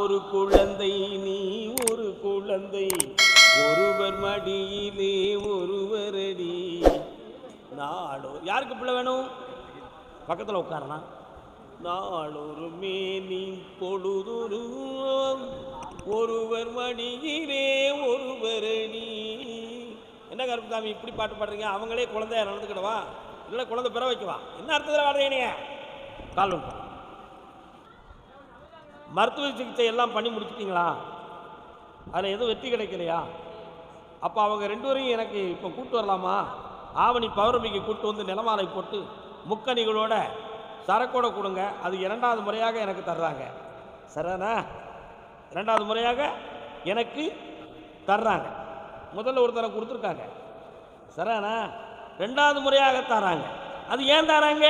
ஒரு குழந்தை நீ ஒரு குழந்தை. ஒருவர் மடியிலே ஒருவரடி. நாடோ யாருக்கு பிள்ளை வேணும்? பக்கத்தில் உட்காரலாம் நாளொரு மேனி பொழுதொரு ஒருவர் மடியிலே ஒருவரடி. என்ன கருப்புசாமி இப்படி பாட்டு பாடுறீங்க? அவங்களே குழந்தைய நடந்துக்கிடவா? இல்லை குழந்தை பிற வைக்கவா? என்ன அர்த்தத்தில் வாடுறீங்க கால் வந்து மருத்துவ சிகிச்சை எல்லாம் பண்ணி முடிச்சிட்டிங்களா? அதில் எதுவும் வெற்றி கிடைக்கலையா? அப்போ அவங்க ரெண்டு வரையும் எனக்கு இப்போ கூப்பிட்டு வரலாமா? ஆவணி பௌர்ணமிக்கு கூப்பிட்டு வந்து நிலமாலை போட்டு முக்கணிகளோட சரக்கோட கொடுங்க. அது இரண்டாவது முறையாக எனக்கு தர்றாங்க. சரிதானா? இரண்டாவது முறையாக எனக்கு தர்றாங்க. முதல்ல ஒருத்தரை கொடுத்துருக்காங்க. சரிதானா? ரெண்டாவது முறையாக தராங்க அது ஏன் தராங்க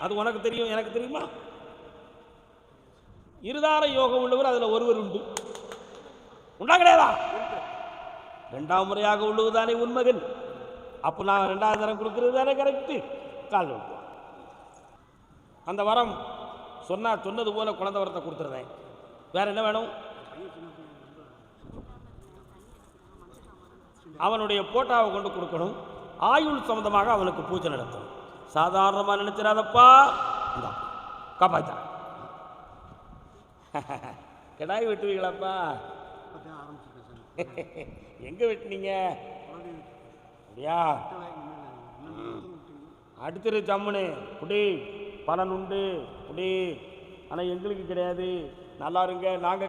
அது உனக்கு தெரியும் எனக்கு தெரியுமா? இருதார யோகம் உள்ளவர் அதில் ஒருவர் உண்டு. உண்டா கிடையாதா? ரெண்டாம் முறையாக உள்ளதுதானே உண்மகன் அப்போ நான் ரெண்டாவது தரம் கொடுக்கறது தானே கரெக்டு கால் அந்த வரம் சொன்னால் சொன்னது போல குழந்தை வரத்தை கொடுத்துருந்தேன் வேற என்ன வேணும்? அவனுடைய போட்டாவை கொண்டு கொடுக்கணும். ஆயுள் சம்பந்தமாக அவனுக்கு பூஜை நடத்தணும். சாதாரணமாக நினைச்சிடாதப்பா. இந்தா கிடாய் வெட்டுவீங்களாப்பா. எங்க வெட்டினீங்க? அப்படியா? அடுத்தது ஜம்முனு. குடி பலன் உண்டு. குடி. ஆனால் எங்களுக்கு கிடையாது. நல்லா இருங்க. நாங்கள்